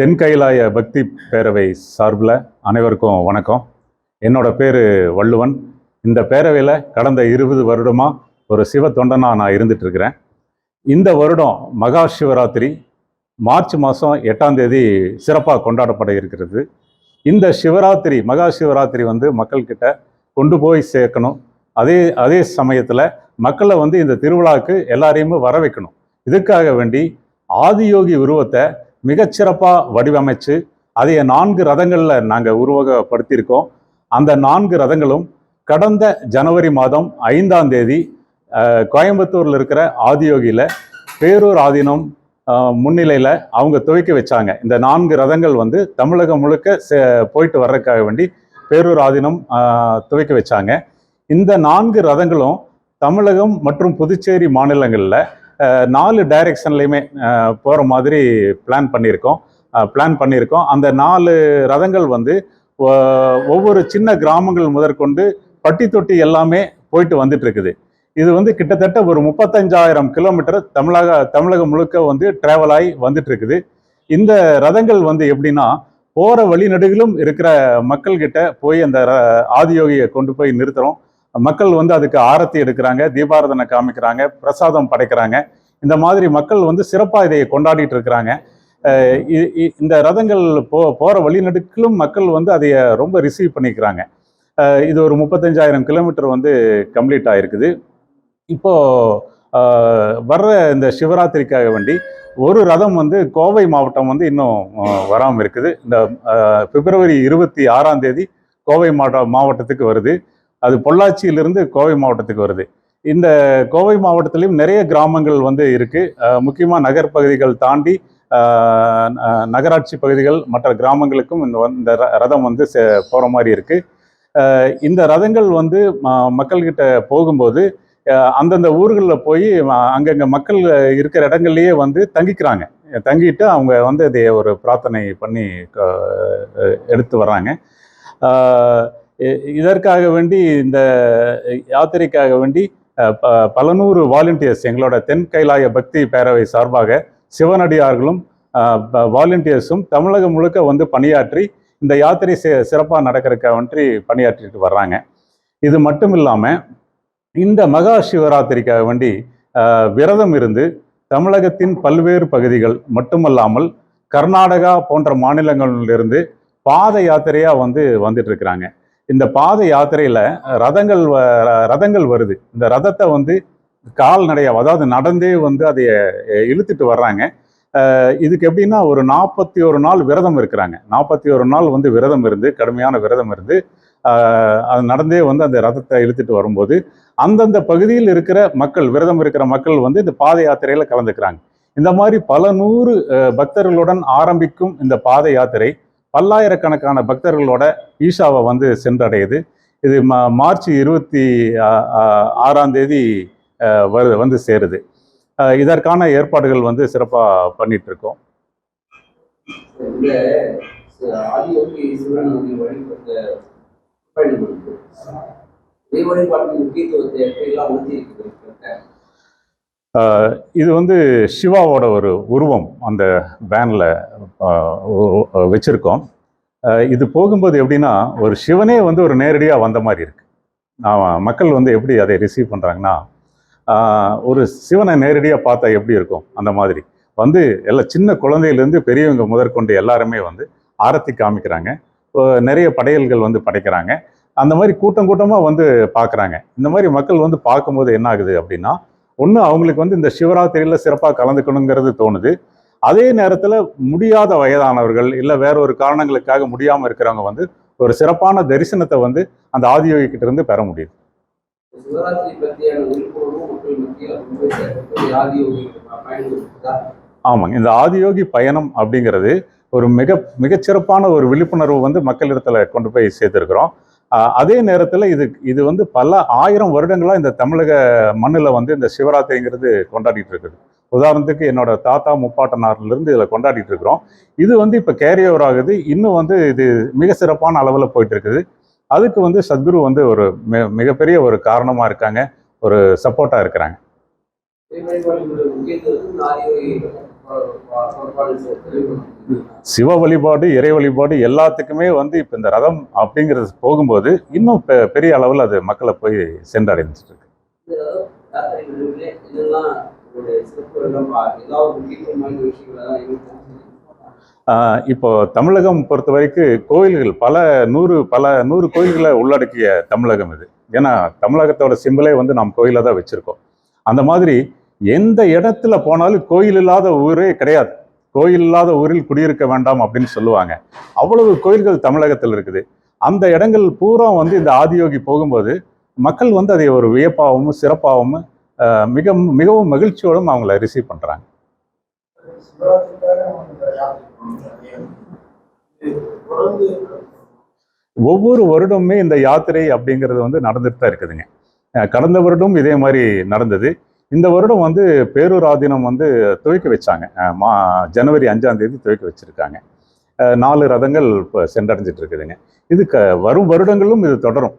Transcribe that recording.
தென் கைலாய பக்தி பேரவை சார்பில் அனைவருக்கும் வணக்கம். என்னோட பேர் வள்ளுவன். இந்த பேரவையில் கடந்த இருபது வருடமாக ஒரு சிவ தொண்டனாக நான் இருந்துகிட்ருக்கிறேன் இந்த வருடம் மகா சிவராத்திரி மார்ச் மாதம் எட்டாம் தேதி சிறப்பாக கொண்டாடப்பட இருக்கிறது. இந்த சிவராத்திரி மகா சிவராத்திரி வந்து மக்கள்கிட்ட கொண்டு போய் சேர்க்கணும். அதே அதே சமயத்தில் மக்களை வந்து இந்த திருவிழாவுக்கு எல்லாரையுமே வர வைக்கணும் இதுக்காக வேண்டி ஆதியோகி உருவத்தை மிகச்சிறப்பாக வடிவமைச்சு அதைய நான்கு ரதங்களில் நாங்கள் உருவகப்படுத்தியிருக்கோம். அந்த நான்கு ரதங்களும் கடந்த ஜனவரி மாதம் ஐந்தாம் தேதி கோயம்புத்தூரில் இருக்கிற ஆதியோகியில் பேரூர் ஆதீனம் முன்னிலையில் அவங்க துவக்கி வச்சாங்க. இந்த நான்கு ரதங்கள் வந்து தமிழகம் முழுக்க போயிட்டு வர்றதுக்காக வேண்டி பேரூர் ஆதீனம் துவக்கி வச்சாங்க. இந்த நான்கு ரதங்களும் தமிழகம் மற்றும் புதுச்சேரி மாநிலங்களில் நாலு டைரெக்ஷன்லையுமே போகிற மாதிரி பிளான் பண்ணியிருக்கோம். பிளான் பண்ணியிருக்கோம். அந்த நாலு ரதங்கள் வந்து ஒவ்வொரு சின்ன கிராமங்கள் முதற்கொண்டு பட்டி தொட்டி எல்லாமே போயிட்டு வந்துட்டு இருக்குது இது வந்து கிட்டத்தட்ட ஒரு முப்பத்தஞ்சாயிரம் கிலோமீட்டர் தமிழக தமிழகம் முழுக்க வந்து டிராவல் ஆகி வந்துட்டு இருக்குது இந்த ரதங்கள் வந்து எப்படின்னா போகிற வழிநடுகளும் இருக்கிற மக்கள்கிட்ட போய் அந்த ர- ஆதியோகியை கொண்டு போய் நிறுத்துகிறோம் மக்கள் வந்து அதுக்கு ஆரத்தி எடுக்கிறாங்க தீபாரதனை காமிக்கிறாங்க பிரசாதம் படைக்கிறாங்க. இந்த மாதிரி மக்கள் வந்து சிறப்பாக இதை கொண்டாடிட்டு இருக்கிறாங்க. இ- இ- இந்த ரதங்கள் போ போகிற வழிநடுக்கிலும் மக்கள் வந்து அதை ரொம்ப ரிசீவ் பண்ணிக்கிறாங்க. இது ஒரு முப்பத்தஞ்சாயிரம் கிலோமீட்டர் வந்து கம்ப்ளீட் ஆகிருக்குது இப்போது வர்ற இந்த சிவராத்திரிக்காக வேண்டி ஒரு ரதம் வந்து கோவை மாவட்டம் வந்து இன்னும் வராமல் இருக்குது. இந்த பிப்ரவரி இருபத்தி ஆறாம் தேதி கோவை மாவட்ட மாவட்டத்துக்கு வருது. அது பொள்ளாச்சியிலிருந்து கோவை மாவட்டத்துக்கு வருது. இந்த கோவை மாவட்டத்திலையும் நிறைய கிராமங்கள் வந்து இருக்குது முக்கியமாக முக்கியமா நகர்ப்பகுதிகள் தாண்டி நகராட்சி பகுதிகள் மற்ற கிராமங்களுக்கும் இந்த இந்த ர- ரதம் வந்து போகிற மாதிரி இருக்குது இந்த ரதங்கள் வந்து ம- மக்கள்கிட்ட போகும்போது அந்தந்த ஊர்களில் போய் அங்கங்கே மக்கள் இருக்கிற இடங்கள்லேயே வந்து தங்கிக்கிறாங்க. தங்கிட்டு அவங்க வந்து அதை ஒரு பிரார்த்தனை பண்ணி எடுத்து வர்றாங்க. இதற்காக வேண்டி இந்த யாத்திரைக்காக வேண்டி ப- பல நூறு வாலண்டியர்ஸ் எங்களோட தென் கைலாய பக்தி பேரவை சார்பாக சிவனடியார்களும் வாலண்டியர்ஸும் தமிழகம் முழுக்க வந்து பணியாற்றி இந்த யாத்திரை சிறப்பாக நடக்கிறக்காக வேண்டி பணியாற்றிட்டு வர்றாங்க. இது மட்டும் இல்லாமல் இந்த மகா சிவராத்திரிக்காக வேண்டி விரதம் இருந்து தமிழகத்தின் பல்வேறு பகுதிகள் மட்டுமல்லாமல் கர்நாடகா போன்ற மாநிலங்களிலிருந்து பாத யாத்திரையாக வந்து வந்துட்டு இருக்கிறாங்க. இந்த பாத யாத்திரையில ரதங்கள் வ- ரதங்கள் வருது. இந்த ரதத்தை வந்து கால்நடையா அதாவது நடந்தே வந்து அதை இழுத்துட்டு வர்றாங்க. இதுக்கு எப்படின்னா ஒரு நாற்பத்தி ஒரு நாள் விரதம் இருக்கிறாங்க. நாற்பத்தி ஒரு நாள் வந்து விரதம் இருந்து கடுமையான விரதம் இருந்து அது நடந்தே வந்து அந்த ரதத்தை இழுத்துட்டு வரும்போது அந்தந்த பகுதியில் இருக்கிற மக்கள் விரதம் இருக்கிற மக்கள் வந்து இந்த பாத யாத்திரையில கலந்துக்கிறாங்க. இந்த மாதிரி பல நூறு பக்தர்களுடன் ஆரம்பிக்கும் இந்த பாத யாத்திரை பல்லாயிரக்கணக்கான பக்தர்களோட ஈஷாவை வந்து சென்றடையுது. இது மா மார்ச் இருபத்தி ஆறாம் தேதி வரு வருது வந்து சேருது. இதற்கான ஏற்பாடுகள் வந்து சிறப்பாக பண்ணிட்டு இருக்கோம் முக்கியத்துவத்தை இது வந்து சிவாவோட ஒரு உருவம் அந்த வேனில் வச்சுருக்கோம். இது போகும்போது எப்படின்னா ஒரு சிவனே வந்து ஒரு நேரடியாக வந்த மாதிரி இருக்குது ஆமா, மக்கள் வந்து எப்படி அதை ரிசீவ் பண்ணுறாங்கன்னா ஒரு சிவனை நேரடியாக பார்த்தா எப்படி இருக்கும்? அந்த மாதிரி. வந்து எல்லாம் சின்ன குழந்தையிலேருந்து பெரியவங்க முதற்கொண்டு எல்லாருமே வந்து ஆரத்தி காமிக்கிறாங்க. நிறைய படையல்கள் வந்து படைக்கிறாங்க. அந்த மாதிரி கூட்டம் கூட்டமாக வந்து பார்க்குறாங்க இந்த மாதிரி மக்கள் வந்து பார்க்கும்போது என்ன ஆகுது அப்படின்னா ஒன்று அவங்களுக்கு வந்து இந்த சிவராத்திரியில் சிறப்பாக கலந்துக்கணுங்கிறது தோணுது. அதே நேரத்தில் முடியாத வயதானவர்கள் இல்லை வேற ஒரு காரணங்களுக்காக முடியாமல் இருக்கிறவங்க வந்து ஒரு சிறப்பான தரிசனத்தை வந்து அந்த ஆதியோகி கிட்ட இருந்து பெற முடியுது. ஆமாங்க. இந்த ஆதியோகி பயணம் அப்படிங்கிறது ஒரு மிக மிகச்சிறப்பான ஒரு விழிப்புணர்வு வந்து மக்களிடத்துல கொண்டு போய் சேர்த்துருக்கிறோம். அதே நேரத்தில் இது இது வந்து பல ஆயிரம் வருடங்களாக இந்த தமிழக மண்ணில் வந்து இந்த சிவராத்திரிங்கிறது கொண்டாடிட்டு இருக்குது. உதாரணத்துக்கு என்னோட தாத்தா முப்பாட்டனார்லேருந்து இதில் கொண்டாடிட்டு இருக்கிறோம். இது வந்து இப்போ கேரி ஓவர் ஆகுது. இன்னும் வந்து இது மிக சிறப்பான அளவில் போயிட்டு இருக்குது. அதுக்கு வந்து சத்குரு வந்து ஒரு மி- மிகப்பெரிய ஒரு காரணமாக இருக்காங்க. ஒரு சப்போர்ட்டாக இருக்கிறாங்க. சிவ வழிபாடு இறை வழிபாடு எல்லாத்துக்குமே வந்து இப்போ இந்த ரதம் அப்படிங்கிறது போகும்போது இன்னும் பெரிய அளவில் அது மக்களை போய் சென்றடைஞ்சிட்டு இருக்கு. இப்போ தமிழகம் பொறுத்த வரைக்கும் கோயில்கள் பல நூறு பல நூறு கோயில்களை உள்ளடக்கிய தமிழகம் இது. ஏன்னா தமிழகத்தோட சிம்பிளே வந்து நாம் கோயிலை தான் வச்சிருக்கோம். அந்த மாதிரி எந்த இடத்துல போனாலும் கோயில் இல்லாத ஊரே கிடையாது. கோயில் இல்லாத ஊரில் குடியிருக்க வேண்டாம் அப்படின்னு சொல்லுவாங்க. அவ்வளவு கோயில்கள் தமிழகத்தில் இருக்குது. அந்த இடங்கள் பூரா வந்து இந்த ஆதியோகி போகும்போது மக்கள் வந்து அதை ஒரு வியப்பாகவும் சிறப்பாகவும் மிக மிகவும் மகிழ்ச்சியோடும் அவங்கள ரிசீவ் பண்ணுறாங்க ஒவ்வொரு வருடமுமே இந்த யாத்திரை அப்படிங்கிறது வந்து நடந்துட்டு தான் இருக்குதுங்க கடந்த வருடம் இதே மாதிரி நடந்தது. இந்த வருடம் வந்து பேரூராதீனம் வந்து துவக்கி வச்சாங்க. மா ஜனவரி அஞ்சாம் தேதி துவக்கி வச்சிருக்காங்க. நாலு ரதங்கள் இப்போ சென்றடைஞ்சிட்டு இருக்குதுங்க. இது க வரும் வருடங்களும் இது தொடரும்.